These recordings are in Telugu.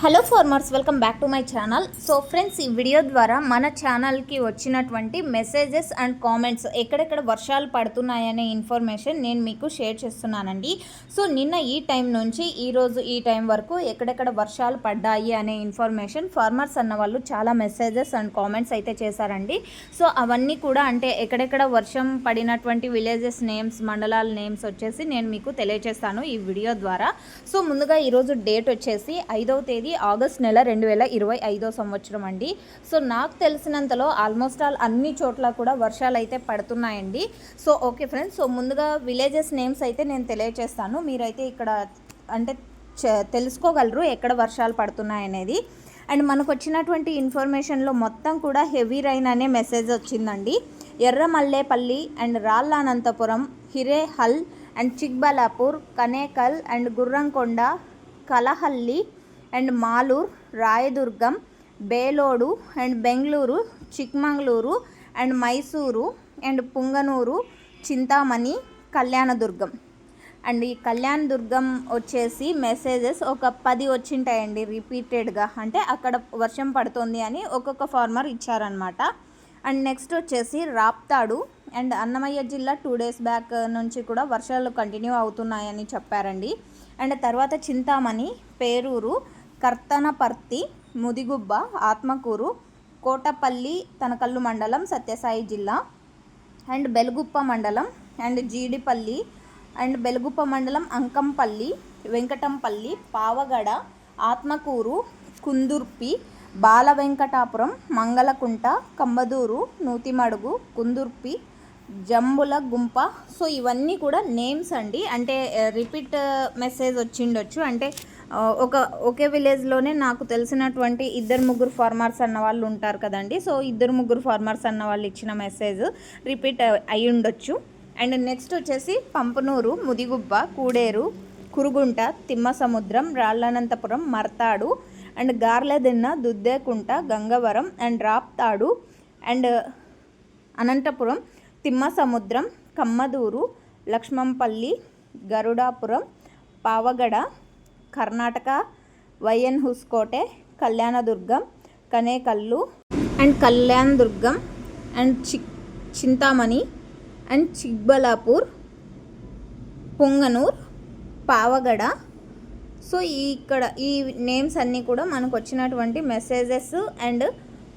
Hello farmers welcome back to my channel. So friends ఈ వీడియో ద్వారా మన ఛానల్కి వచ్చినటువంటి మెసేజెస్ అండ్ కామెంట్స్ ఎక్కడెక్కడ వర్షాలు పడుతున్నాయనే ఇన్ఫర్మేషన్ నేను మీకు షేర్ చేస్తున్నానండి. సో నిన్న ఈ టైం నుంచి ఈరోజు ఈ టైం వరకు ఎక్కడెక్కడ వర్షాలు పడ్డాయి అనే ఇన్ఫర్మేషన్ ఫార్మర్స్ అన్న వాళ్ళు చాలా మెసేజెస్ అండ్ కామెంట్స్ అయితే చేశారండి. సో అవన్నీ కూడా అంటే ఎక్కడెక్కడ వర్షం పడినటువంటి విలేజెస్ నేమ్స్ మండలాల నేమ్స్ వచ్చేసి నేను మీకు తెలియజేస్తాను ఈ వీడియో ద్వారా. సో ముందుగా ఈరోజు డేట్ వచ్చేసి ఐదవ తేదీ ఆగస్ట్ నెల రెండు వేల ఇరవై ఐదో సంవత్సరం అండి. సో నాకు తెలిసినంతలో ఆల్మోస్ట్ ఆల్ అన్ని చోట్ల కూడా వర్షాలు అయితే పడుతున్నాయండి. So okay friends. సో ముందుగా విలేజెస్ నేమ్స్ అయితే నేను తెలియజేస్తాను మీరైతే ఇక్కడ అంటే తెలుసుకోగలరు ఎక్కడ వర్షాలు పడుతున్నాయనేది. అండ్ మనకు వచ్చినటువంటి ఇన్ఫర్మేషన్లో మొత్తం కూడా హెవీ రైన్ అనే మెసేజ్ వచ్చిందండి. Erramallepalli and Ralla Anantapuram Hirehal and Chikballapur Kanekal and Gurramkonda Kalahalli and Malur Rayadurgam Belodu and Bengaluru Chikmagaluru and Mysuru and Punganur Chintamani Kalyanadurgam. And ఈ కళ్యాణదుర్గం వచ్చేసి మెసేజెస్ ఒక పది వచ్చింటాయండి రిపీటెడ్గా. అంటే అక్కడ వర్షం పడుతుంది అని ఒక్కొక్క ఫార్మర్ ఇచ్చారనమాట అండ్ నెక్స్ట్ వచ్చేసి రాప్తాడు అండ్ అన్నమయ్య జిల్లా టూ డేస్ బ్యాక్ నుంచి కూడా వర్షాలు కంటిన్యూ అవుతున్నాయని చెప్పారండి. అండ్ తర్వాత చింతామణి పేరూరు కర్తనపర్తి ముదిగుబ్బ ఆత్మకూరు కోటపల్లి తనకల్లు మండలం సత్యసాయి జిల్లా అండ్ బెలుగుప్ప మండలం అండ్ జీడిపల్లి అండ్ బెలుగుప్ప మండలం అంకంపల్లి వెంకటంపల్లి పావగడ ఆత్మకూరు కుందుర్పి బాల వెంకటాపురం మంగళకుంట కంబదూరు నూతిమడుగు కుందుర్పి జంబుల గుంప. సో ఇవన్నీ కూడా నేమ్స్ అండి. అంటే రిపీట్ మెసేజ్ వచ్చిండొచ్చు. అంటే ఒక ఒకే విలేజ్లోనే నాకు తెలిసినటువంటి ఇద్దరు ముగ్గురు ఫార్మర్స్ అన్న వాళ్ళు ఉంటారు కదండి. సో ఇద్దరు ముగ్గురు ఫార్మర్స్ అన్న వాళ్ళు ఇచ్చిన మెసేజ్ రిపీట్ అయి ఉండొచ్చు. అండ్ నెక్స్ట్ వచ్చేసి Pampanur Mudigubba Kuderu Kurugunta Thimmasamudram Rallanantapuram Marthadu and Garladinne Duddekunta Gangavaram and Raptadu and Anantapuram Thimmasamudram Kammadur Lakshmampalli Garudapuram Pavagada Karnataka YN Hoskote Kalyanadurgam Kanekal and Kalyanadurgam and Chik Chintamani and Chikballapur Punganur Pavagada. So ఈ ఇక్కడ ఈ నేమ్స్ అన్నీ కూడా మనకు వచ్చినటువంటి మెసేజెస్ అండ్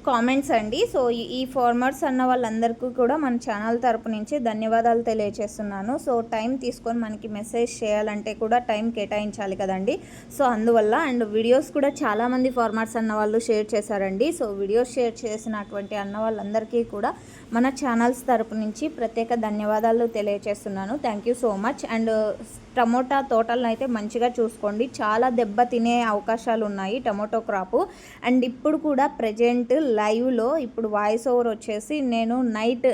కామెంట్స్ అండి. సో ఈ- ఈ ఫార్మర్స్ అన్న వాళ్ళందరికీ కూడా మన ఛానల్ తరపు నుంచి ధన్యవాదాలు తెలియజేస్తున్నాను సో టైం తీసుకొని మనకి మెసేజ్ చేయాలంటే కూడా టైం కేటాయించాలి కదండి. సో అందువల్ల అండ్ వీడియోస్ కూడా చాలామంది ఫార్మర్స్ అన్న వాళ్ళు షేర్ చేశారండి. సో వీడియోస్ షేర్ చేసినటువంటి అన్న వాళ్ళందరికీ కూడా మన ఛానల్స్ తరపు నుంచి ప్రత్యేక ధన్యవాదాలు తెలియజేస్తున్నాను thank you so much and tomato తోటలను అయితే మంచిగా చూసుకోండి. చాలా దెబ్బ తినే అవకాశాలు ఉన్నాయి టమోటో క్రాపు. అండ్ ఇప్పుడు కూడా ప్రజెంట్ లైవ్లో ఇప్పుడు వాయిస్ ఓవర్ వచ్చేసి నేను నైట్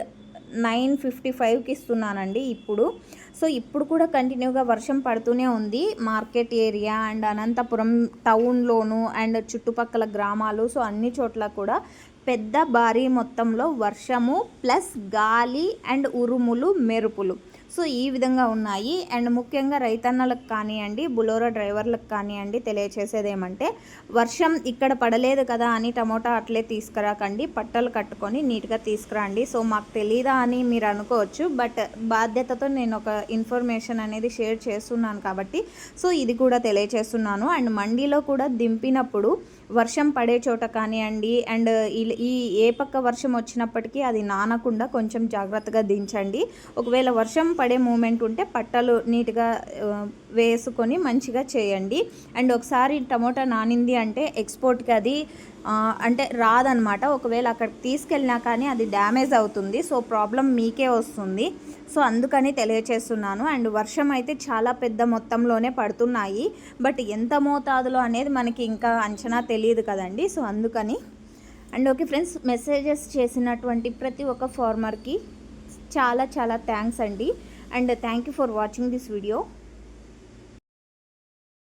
నైన్ ఫిఫ్టీ ఫైవ్కి ఇస్తున్నానండి ఇప్పుడు. సో ఇప్పుడు కూడా కంటిన్యూగా వర్షం పడుతూనే ఉంది మార్కెట్ ఏరియా అండ్ అనంతపురం టౌన్లోను అండ్ చుట్టుపక్కల గ్రామాలు. సో అన్ని చోట్ల కూడా పెద్ద భారీ మొత్తంలో వర్షము ప్లస్ గాలి అండ్ ఉరుములు మెరుపులు. సో ఈ విధంగా ఉన్నాయి. అండ్ ముఖ్యంగా రైతన్నలకు కానివ్వండి బులోరో డ్రైవర్లకు కానివ్వండి తెలియచేసేది ఏమంటే వర్షం ఇక్కడ పడలేదు కదా అని టమోటా అట్లే తీసుకురాకండి పట్టలు కట్టుకొని నీట్గా తీసుకురండి. సో మాకు తెలీదా అని మీరు అనుకోవచ్చు బట్ బాధ్యతతో నేను ఒక ఇన్ఫర్మేషన్ అనేది షేర్ చేస్తున్నాను కాబట్టి సో ఇది కూడా తెలియచేస్తున్నాను. అండ్ మండీలో కూడా దింపినప్పుడు వర్షం పడే చోట కానివ్వండి అండ్ ఈ- ఈ ఏ పక్క వర్షం వచ్చినప్పటికీ అది నానకుండా కొంచెం జాగ్రత్తగా దించండి. ఒకవేళ వర్షం పడే మూమెంట్ ఉంటే పట్టలు నీట్గా వేసుకొని మంచిగా చేయండి. అండ్ ఒకసారి టమోటా నానింది అంటే ఎక్స్పోర్ట్కి అది అంటే రాదనమాట. ఒకవేళ అక్కడికి తీసుకెళ్ళినా కానీ అది డ్యామేజ్ అవుతుంది. సో ప్రాబ్లం మీకే వస్తుంది. సో అందుకని తెలియచేస్తున్నాను. అండ్ వర్షం అయితే చాలా పెద్ద మొత్తంలోనే పడుతున్నాయి. బట్ ఎంత మోతాదులో అనేది మనకి ఇంకా అంచనా తెలియదు కదండి. సో అందుకని. అండ్ ఓకే ఫ్రెండ్స్ మెసేజెస్ చేసినటువంటి ప్రతి ఒక్క ఫార్మర్కి చాలా చాలా థ్యాంక్స్ అండి. And thank you for watching this video.